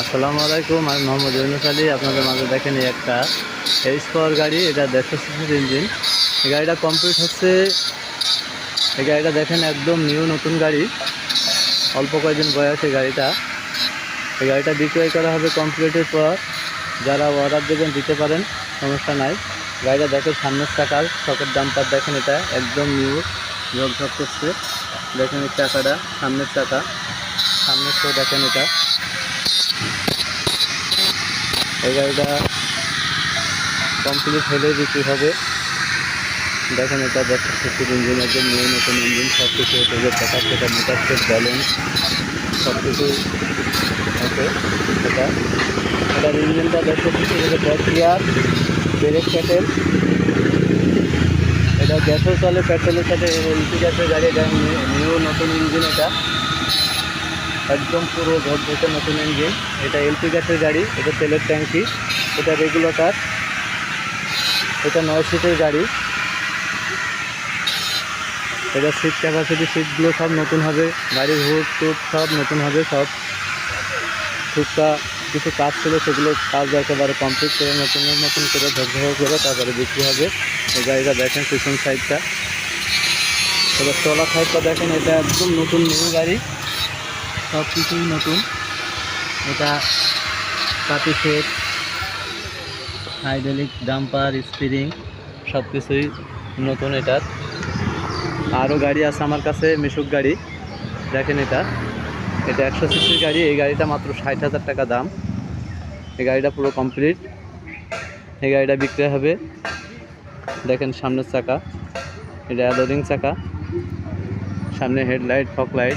আসসালামু আলাইকুম, আমি মোহাম্মদ ইউনুস আলী। আপনাদের মাঝে দেখেন এই একটা এইচ পাওয়ার গাড়ি, এটা দেড়শো সিসির ইঞ্জিন। এই গাড়িটা কমপ্লিট হচ্ছে, এই গাড়িটা দেখেন একদম নিউ নতুন গাড়ি। অল্প কয়েকদিন বয়স এই গাড়িটা। এই গাড়িটা বিক্রয় করা হবে কমপ্লিটের পর। যারা অর্ডার দেবেন, দিতে পারেন, সমস্যা নাই। গাড়িটা দেখেন সামনের চাকার শকের ডাম্পার দেখেন এটা, একদম নিউ ঝকঝক করছে। দেখেন এই চাকাটা, সামনের চাকা। সামনের তো দেখেন এটা। এই গাড়িটা কমপ্লিট হলে বিক্রি হবে। দেখেন এটা সিসির ইঞ্জিন একদম নিউ নতুন ইঞ্জিন সব কিছু থেকে চাকা সেটা মোটার সেট ব্যালেন্স সব কিছু আছে এটা। এটার ইঞ্জিনটা দেখতে ব্যাক গিয়ার ব্রেক প্যাটেল এটা গ্যাসের চলে পেট্রোলের সাথে এলপি গ্যাসের গাড়ি, এটা নিউ নতুন ইঞ্জিন এটা। একদম পুরো ভোট নতুন ইঞ্জিন এটা এলপি গ্যাসের গাড়ি, এটা তেলের ট্যাঙ্কি এটা রেগুলেটর এটা নয় সিটের গাড়ি। এটা সিট ক্যাপাসিটি সিটগুলো সব নতুন হবে। গাড়ির হুড টুট সব নতুন হবে, সব। টুকটা কিছু কাজ ছিল, সেগুলো কাজ একেবারে কমপ্লিট করে, নতুনের নতুন করে ঝকঝক করে তারপরে বিক্রি হবে। এই গাড়িটা দেখেন পিছন সাইডটা এবার চলা সাইডটা দেখেন, এটা একদম নতুন নিউ গাড়ি। সব কিছুই নতুন। এটা পাতি সেট হাইড্রোলিক ডাম্পার, স্পিরিং সব কিছুই নতুন এটার। আরও গাড়ি আছে আমার কাছে, মিশুক গাড়ি। দেখেন এটা। এটা একশো সিসির গাড়ি, এই গাড়িটা মাত্র ষাট হাজার টাকা দাম। এই গাড়িটা পুরো কমপ্লিট। এই গাড়িটা বিক্রি হবে। দেখেন সামনের চাকা। এটা অ্যালোরিং চাকা। সামনে হেডলাইট ফক লাইট।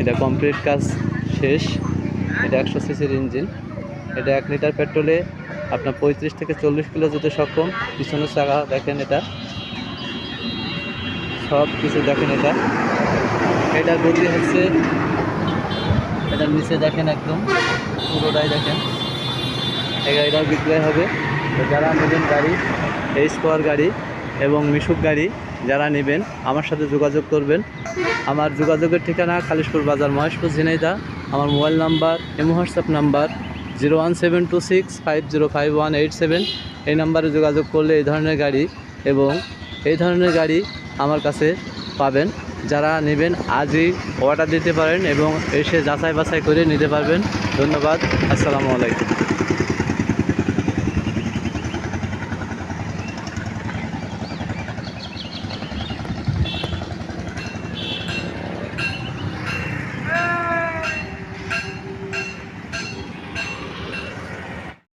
এটা কমপ্লিট কাজ শেষ। এটা একশো সিসির ইঞ্জিন। এটা এক লিটার পেট্রোলে আপনার পঁয়ত্রিশ থেকে চল্লিশ কিলো যেতে সক্ষম পিছনের চাকা দেখেন এটা। সব কিছু দেখেন এটা। এটা গতি হচ্ছে, এটা নিচে দেখেন একদম, পুরোটাই দেখেন। এই গাড়িটাও বিক্রয় হবে। যারা নেবেন গাড়ি, এই স্কোয়ার গাড়ি এবং মিশুক গাড়ি যারা নেবেন, আমার সাথে যোগাযোগ করবেন। আমার যোগাযোগের ঠিকানা খালিশপুর বাজার, মহেশপুর, ঝিনাইদা। আমার mobile number, imo WhatsApp number, zero one seven two six five zero five one eight seven. এই নাম্বারে যোগাযোগ করলে এই ধরনের গাড়ি এবং এই ধরনের গাড়ি আমার কাছে পাবেন। যারা নেবেন, আজই অর্ডার দিতে পারেন এবং এসে যাচাই বাছাই করে নিতে পারবেন। ধন্যবাদ, আসসালামু আলাইকুম।